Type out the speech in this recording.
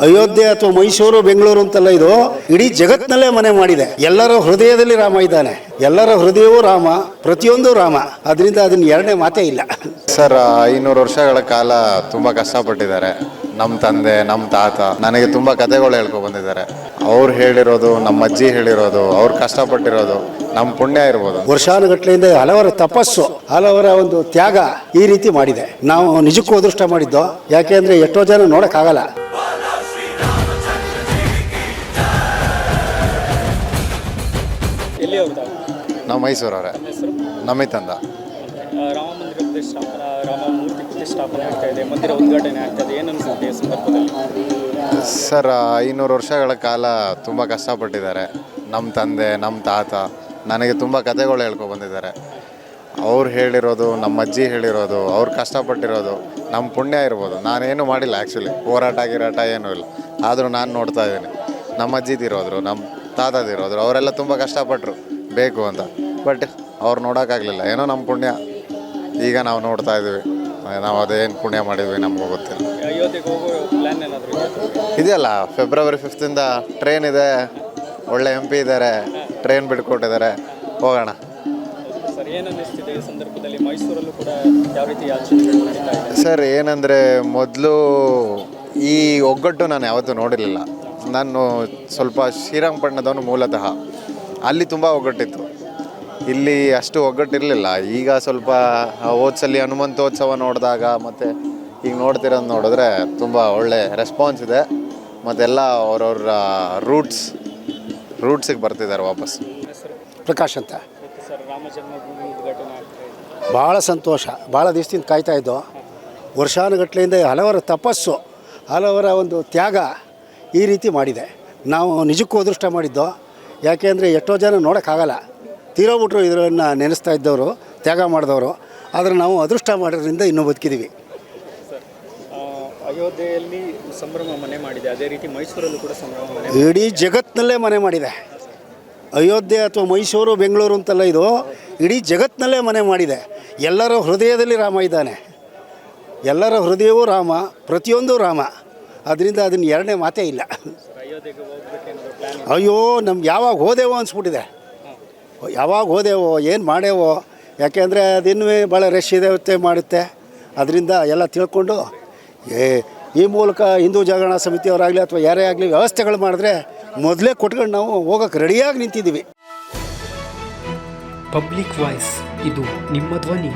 ಅಯೋಧ್ಯೆ ಅಥವಾ ಮೈಸೂರು ಬೆಂಗಳೂರು ಅಂತಲ್ಲ ಇದು ಇಡೀ ಜಗತ್ನಲ್ಲೇ ಮನೆ ಮಾಡಿದೆ. ಎಲ್ಲರ ಹೃದಯದಲ್ಲಿ ರಾಮ ಇದ್ದಾನೆ. ಎಲ್ಲರ ಹೃದಯವೂ ರಾಮ ಪ್ರತಿಯೊಂದು ರಾಮ. ಅದರಿಂದ ಅದನ್ನ ಎರಡನೇ ಮಾತೇ ಇಲ್ಲ. ಸರ್ ಐನೂರು ವರ್ಷಗಳ ಕಾಲ ತುಂಬಾ ಕಷ್ಟಪಟ್ಟಿದ್ದಾರೆ. ನಮ್ಮ ತಂದೆ ನಮ್ಮ ತಾತ ನನಗೆ ತುಂಬ ಕಥೆಗಳು ಹೇಳ್ಕೊ ಬಂದಿದ್ದಾರೆ. ಅವ್ರು ಹೇಳಿರೋದು ನಮ್ಮ ಅಜ್ಜಿ ಹೇಳಿರೋದು ಅವ್ರು ಕಷ್ಟಪಟ್ಟಿರೋದು ನಮ್ಮ ಪುಣ್ಯ ಇರ್ಬೋದು. ವರ್ಷಾನುಗಟ್ಲೆಯಿಂದ ಹಲವರ ತಪಸ್ಸು ಹಲವರ ಒಂದು ತ್ಯಾಗ ಈ ರೀತಿ ಮಾಡಿದೆ. ನಾವು ನಿಜಕ್ಕೂ ಅದೃಷ್ಟ ಮಾಡಿದ್ದು ಯಾಕೆ ಅಂದ್ರೆ ಎಷ್ಟೋ ಜನ ನೋಡಕ್ಕಾಗಲ್ಲ. ಎಲ್ಲಿ ನಾವು ಮೈಸೂರು? ಹೆಸರು ನಮಿತಂದ ತಂದ ರಾಮ ಮಂದಿರ ಪ್ರತಿಷ್ಠಾಪನಾ ರಾಮ ಮೂರ್ತಿ ಪ್ರತಿಷ್ಠಾಪನೆ ಆಗ್ತಾ ಇದೆ. ಮಂದಿರ ಉದ್ಘಾಟನೆ ಆಗ್ತಾ ಇದೆ. ಏನು ಅನಿಸುತ್ತೆ ಈ ಸಂದರ್ಭದಲ್ಲಿ? ಸರ್ ಐನೂರು ವರ್ಷಗಳ ಕಾಲ ತುಂಬ ಕಷ್ಟಪಟ್ಟಿದ್ದಾರೆ. ನಮ್ಮ ತಂದೆ ನಮ್ಮ ತಾತ ನನಗೆ ತುಂಬ ಕತೆಗಳು ಹೇಳ್ಕೊ ಬಂದಿದ್ದಾರೆ. ಅವ್ರು ಹೇಳಿರೋದು ನಮ್ಮ ಅಜ್ಜಿ ಹೇಳಿರೋದು ಅವ್ರು ಕಷ್ಟಪಟ್ಟಿರೋದು ನಮ್ಮ ಪುಣ್ಯ ಇರ್ಬೋದು. ನಾನೇನು ಮಾಡಿಲ್ಲ ಆ್ಯಕ್ಚುಲಿ ಹೋರಾಟ ಗಿರಾಟ ಏನೂ ಇಲ್ಲ. ಆದರೂ ನಾನು ನೋಡ್ತಾ ಇದ್ದೀನಿ. ನಮ್ಮ ಅಜ್ಜಿದಿರೋದ್ರು ನಮ್ಮ ತಾತದಿರೋದ್ರು, ಅವರೆಲ್ಲ ತುಂಬ ಕಷ್ಟಪಟ್ಟರು ಬೇಕು ಅಂತ. ಬಟ್ ಅವ್ರು ನೋಡೋಕ್ಕಾಗಲಿಲ್ಲ. ಏನೋ ನಮ್ಮ ಪುಣ್ಯ. ಈಗ ನಾವು ನೋಡ್ತಾ ಇದ್ದೀವಿ ನಾವು ಅದೇನು ಪುಣ್ಯ ಮಾಡಿದ್ವಿ ನಮಗೂ ಗೊತ್ತಿಲ್ಲ. ಇದೆಯಲ್ಲ ಫೆಬ್ರವರಿ ಫಿಫ್ತಿಂದ ಟ್ರೈನ್ ಇದೆ. ಒಳ್ಳೆ ಎಂ ಪಿ ಇದ್ದಾರೆ. ಟ್ರೈನ್ ಬಿಟ್ಕೊಟ್ಟಿದ್ದಾರೆ ಹೋಗೋಣ. ಸರ್, ಏನಂದರೆ ಮೊದಲು ಈ ಒಗ್ಗಟ್ಟು ನಾನು ಯಾವತ್ತೂ ನೋಡಿರಲಿಲ್ಲ. ನಾನು ಸ್ವಲ್ಪ ಶ್ರೀರಂಗಪಟ್ಟಣದವನು ಮೂಲತಃ. ಅಲ್ಲಿ ತುಂಬ ಒಗ್ಗಟ್ಟಿತ್ತು. ಇಲ್ಲಿ ಅಷ್ಟು ಒಗ್ಗಟ್ಟಿರಲಿಲ್ಲ. ಈಗ ಸ್ವಲ್ಪ ಓದ್ಸಲ್ಲಿ ಹನುಮಂತೋತ್ಸವ ನೋಡಿದಾಗ ಮತ್ತು ಈಗ ನೋಡ್ತಿರೋದು ನೋಡಿದ್ರೆ ತುಂಬ ಒಳ್ಳೆ ರೆಸ್ಪಾನ್ಸ್ ಇದೆ. ಮತ್ತೆಲ್ಲ ಅವ್ರವ್ರ ರೂಟ್ಸ್ ರೂಟ್ಸಿಗೆ ಬರ್ತಿದ್ದಾರೆ ವಾಪಸ್. ಪ್ರಕಾಶ್ ಅಂತ. ಭಾಳ ಸಂತೋಷ. ಭಾಳ ದಿವಸದಿಂದ ಕಾಯ್ತಾ ಇದ್ದೋ. ವರ್ಷಾನುಗಟ್ಲೆಯಿಂದ ಹಲವರ ತಪಸ್ಸು ಹಲವರ ಒಂದು ತ್ಯಾಗ. ಈ ರೀತಿ ಮಾಡಿದೆ. ನಾವು ನಿಜಕ್ಕೂ ಅದೃಷ್ಟ ಮಾಡಿದ್ದು ಯಾಕೆ ಅಂದರೆ ಎಷ್ಟೋ ಜನ ನೋಡೋಕ್ಕಾಗಲ್ಲ. ತೀರೋಬಿಟ್ರು ಇದನ್ನು ನೆನೆಸ್ತಾ ಇದ್ದವರು ತ್ಯಾಗ ಮಾಡಿದವರು ಆದರೆ ನಾವು ಅದೃಷ್ಟ ಮಾಡೋದ್ರಿಂದ ಇನ್ನೂ ಬದುಕಿದ್ದೀವಿ ಅಯೋಧ್ಯೆಯಲ್ಲಿ ಸಂಭ್ರಮ ಮನೆ ಮಾಡಿದೆ. ಅದೇ ರೀತಿ ಮೈಸೂರಲ್ಲೂ ಕೂಡ ಸಂಭ್ರಮ ಮನೆ ಇಡೀ ಜಗತ್ತಿನಲ್ಲೇ ಮನೆ ಮಾಡಿದೆ. ಅಯೋಧ್ಯೆ ಅಥವಾ ಮೈಸೂರು ಬೆಂಗಳೂರು ಅಂತಲ್ಲ ಇದು ಇಡೀ ಜಗತ್ತಿನಲ್ಲೇ ಮನೆ ಮಾಡಿದೆ. ಎಲ್ಲರ ಹೃದಯದಲ್ಲಿ ರಾಮ ಇದ್ದಾನೆ. ಎಲ್ಲರ ಹೃದಯವೂ ರಾಮ ಪ್ರತಿಯೊಂದು ರಾಮ. ಅದರಿಂದ ಅದನ್ನ ಎರಡನೇ ಮಾತೇ ಇಲ್ಲ. ಅಯ್ಯೋ, ನಮ್ಗೆ ಯಾವಾಗ ಹೋದೆವೋ ಅನಿಸ್ಬಿಟ್ಟಿದೆ. ಯಾವಾಗ ಹೋದೆವೋ, ಏನು ಮಾಡೇವೋ ಯಾಕೆಂದರೆ ಅದಿನ್ನೂ ಭಾಳ ರಶ್ ಇದೆ ಮಾಡುತ್ತೆ. ಅದರಿಂದ ಎಲ್ಲ ತಿಳ್ಕೊಂಡು, ಏ, ಈ ಮೂಲಕ ಹಿಂದೂ ಜಾಗರಣ ಸಮಿತಿಯವರಾಗಲಿ ಅಥವಾ ಯಾರೇ ಆಗಲಿ ವ್ಯವಸ್ಥೆಗಳು ಮಾಡಿದ್ರೆ ಮೊದಲೇ ಕೊಟ್ಕೊಂಡು ನಾವು ಹೋಗೋಕೆ ರೆಡಿಯಾಗಿ ನಿಂತಿದ್ದೀವಿ. ಪಬ್ಲಿಕ್ ವಾಯ್ಸ್ ಇದು ನಿಮ್ಮ ಧ್ವನಿ.